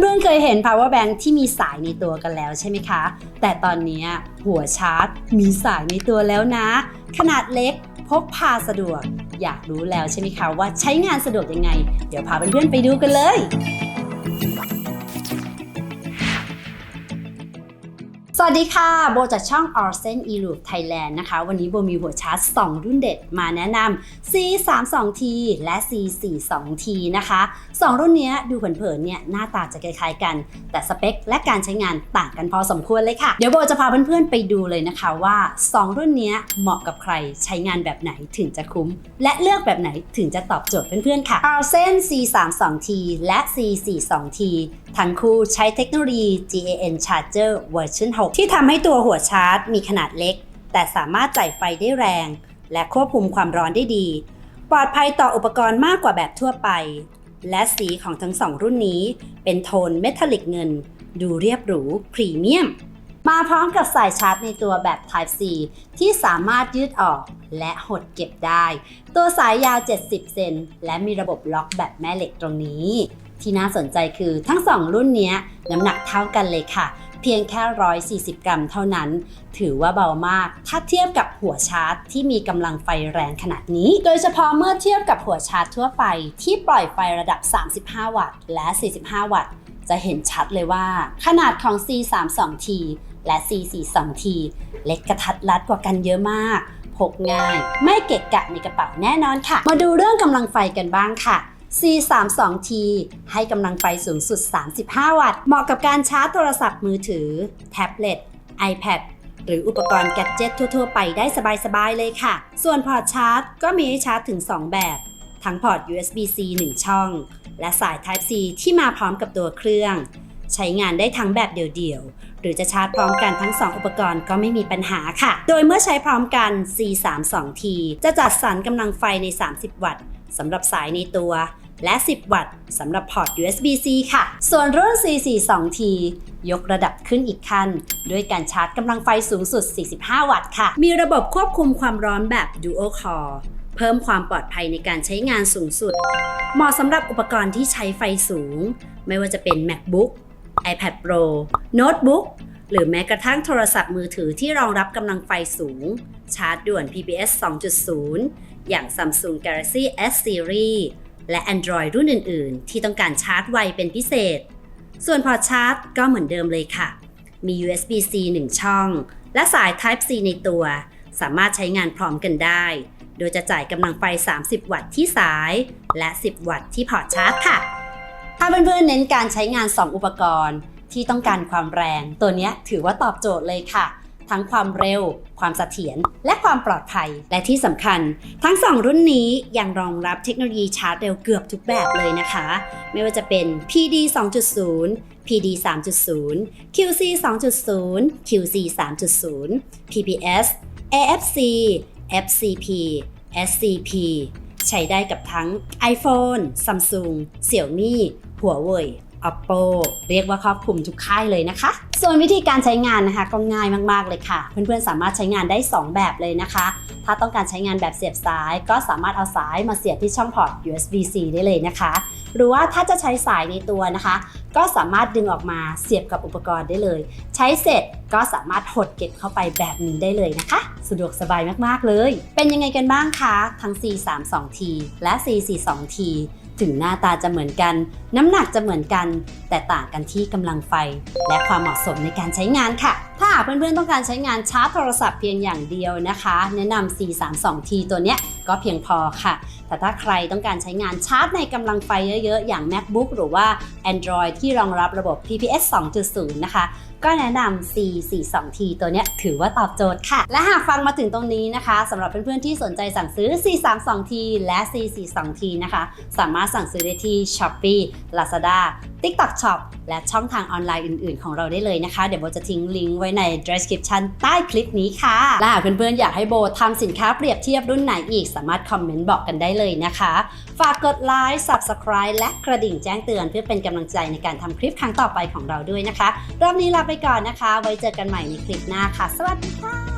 เพื่อนๆเคยเห็น power bank ที่มีสายในตัวกันแล้วใช่ไหมคะ แต่ตอนนี้หัวชาร์จ มีสายในตัวแล้วนะ ขนาดเล็กพกพาสะดวก อยากรู้แล้วใช่ไหมคะว่าใช้งานสะดวกยังไง เดี๋ยวพาเพื่อนๆไปดูกันเลย สวัสดีค่ะ โบจากช่อง o r s e n e l o o p Thailand นะคะ วันนี้โบมีหัวชาร์จ 2 รุ่นเด็ดมาแนะนำ C 3 2 T และ C 4 2 T นะคะ 2 รุ่นนี้ดูเผินๆเนี่ยหน้าตาจะคล้ายๆกัน แต่สเปคและการใช้งานต่างกันพอสมควรเลยค่ะ เดี๋ยวโบจะพาเพื่อนๆไปดูเลยนะคะว่า 2 รุ่นนี้เหมาะกับใครใช้งานแบบไหนถึงจะคุ้ม และเลือกแบบไหนถึงจะตอบโจทย์เพื่อนๆค่ะ o r s e n C 3 2 T และ C 4 2 T ทั้งคู่ใช้เทคโนโลยี GaN Charger Version 6บที่ทำให้ตัวหัวชาร์จมีขนาดเล็ก แต่สามารถจ่ายไฟได้แรง และควบคุมความร้อนได้ดี ปลอดภัยต่ออุปกรณ์มากกว่าแบบทั่วไป และสีของทั้งสองรุ่นนี้ เป็นโทนเมทัลลิกเงิน ดูเรียบหรูพรีเมียม มาพร้อมกับสายชาร์จในตัวแบบ Type C ที่สามารถยืดออกและหดเก็บได้ ตัวสายยาว 70 เซนและมีระบบล็อกแบบแม่เหล็กตรงนี้ ที่น่าสนใจคือทั้งสองรุ่นนี้น้ำหนักเท่ากันเลยค่ะ เพียงแค่ 140 กรัมเท่านั้น ถือว่าเบามาก ถ้าเทียบกับหัวชาร์จที่มีกำลังไฟแรงขนาดนี้ โดยเฉพาะเมื่อเทียบกับหัวชาร์จทั่วไป ที่ปล่อยไฟระดับ 35 วัตต์ และ 45 วัตต์ จะเห็นชัดเลยว่า ขนาดของ C32T และ C42T เล็กกระทัดรัดกว่ากันเยอะมากพกง่าย ไม่เกะกะในกระเป๋าแน่นอนค่ะ มาดูเรื่องกำลังไฟกันบ้างค่ะ C32T ให้กำลังไฟสูงสุด 35 วัตต์ เหมาะกับการชาร์จโทรศัพท์มือถือ แท็บเล็ต iPad หรืออุปกรณ์แกดเจิตทั่ว ๆ ไปได้สบาย ๆ เลยค่ะ ส่วนพอร์ตชาร์จก็มีให้ชาร์จถึง 2 แบบ ทั้งพอร์ต USB-C 1 ช่อง และสาย Type C ที่มาพร้อมกับตัวเครื่อง ใช้งานได้ทั้งแบบเดี่ยว ๆ หรือจะชาร์จพร้อมกันทั้ง 2 อุปกรณ์ก็ไม่มีปัญหาค่ะ โดยเมื่อใช้พร้อมกัน C32T จะจัดสรรกำลังไฟใน 30 วัตต์ สำหรับสายในตัว และ 10 วัตต์สำหรับพอร์ต USB-C ค่ะ ส่วนรุ่น C42T ยกระดับขึ้นอีกขั้น ด้วยการชาร์จกำลังไฟสูงสุด 45 วัตต์ค่ะ มีระบบควบคุมความร้อนแบบ Dual Core เพิ่มความปลอดภัยในการใช้งานสูงสุด เหมาะสำหรับอุปกรณ์ที่ใช้ไฟสูง ไม่ว่าจะเป็น MacBook iPad Pro โน้ตบุ๊กหรือแม้กระทั่งโทรศัพท์มือถือที่รองรับกำลังไฟสูง ชาร์จด่วน PPS 2.0 อย่าง Samsung Galaxy S Series และ Android รุ่นอื่น ๆ ที่ต้องการชาร์จไวเป็นพิเศษ ส่วนพอชาร์จก็เหมือนเดิมเลยค่ะ มี USB-C 1 ช่อง และสาย Type C ในตัว สามารถใช้งานพร้อมกันได้ โดยจะจ่ายกำลังไฟ 30 วัตต์ที่สาย และ 10 วัตต์ที่พอชาร์จค่ะ ถ้าเพื่อนๆเน้นการใช้งาน 2 อุปกรณ์ที่ต้องการความแรง ตัวนี้ถือว่าตอบโจทย์เลยค่ะ ทั้งความเร็ว ความเสถียร และความปลอดภัย และที่สำคัญ ทั้ง 2 รุ่นนี้ยังรองรับเทคโนโลยีชาร์จเร็วเกือบทุกแบบเลยนะคะ ไม่ว่าจะเป็น PD 2.0 PD 3.0 QC 2.0 QC 3.0 PPS AFC FCP SCP ใช้ได้กับทั้ง iPhone Samsung Xiaomi Huawei Oppo เรียกว่าครอบคลุมทุกค่ายเลยนะคะ ส่วนวิธีการใช้งานนะคะก็ง่ายมากๆเลยค่ะ เพื่อนๆสามารถใช้งานได้ 2 แบบเลยนะคะ ถ้าต้องการใช้งานแบบเสียบซ้าย ก็สามารถเอาสายมาเสียบที่ช่องพอร์ต USB-C ได้เลยนะคะ หรือว่าถ้าจะใช้สายในตัวนะคะ ก็สามารถดึงออกมาเสียบกับอุปกรณ์ได้เลย ใช้เสร็จก็สามารถหดเก็บเข้าไปแบบนี้ได้เลยนะคะ สะดวกสบายมากๆเลย เป็นยังไงกันบ้างคะทั้ง C32T และ C42T ถึงหน้าตาจะเหมือนกัน น้ำหนักจะเหมือนกัน แต่ต่างกันที่กำลังไฟ และความเหมาะสมในการใช้งานค่ะ ถ้าเพื่อนๆต้องการใช้งานชาร์จโทรศัพท์เพียงอย่างเดียวนะคะ แนะนำ C32T ตัวเนี้ย ก็เพียงพอค่ะ แต่ถ้าใครต้องการใช้งานชาร์จในกำลังไฟเยอะๆ อย่าง MacBook หรือว่า Android ที่รองรับระบบ PPS 2.0 นะคะ ก็แนะนำ C42T ตัวเนี้ยถือว่าตอบโจทย์ค่ะ และหากฟังมาถึงตรงนี้นะคะสำหรับเพื่อนๆที่สนใจสั่งซื้อ C32T และ C42T นะคะ สามารถสั่งซื้อได้ที่ Shopee Lazada TikTok Shop และช่องทางออนไลน์อื่นๆ ของเราได้เลยนะคะ เดี๋ยวโบจะทิ้งลิงก์ไว้ใน description ใต้คลิปนี้ค่ะ และหากเพื่อนๆ อยากให้โบทำสินค้าเปรียบเทียบรุ่นไหนอีกสามารถคอมเมนต์บอกกันได้เลยนะคะ ฝากกดไลค์ Subscribe และกระดิ่งแจ้งเตือนเพื่อเป็นกำลังใจในการทำคลิปครั้งต่อไปของเราด้วยนะคะ รอบนี้ลาไปก่อนนะคะ ไว้เจอกันใหม่ในคลิปหน้าค่ะ สวัสดีค่ะ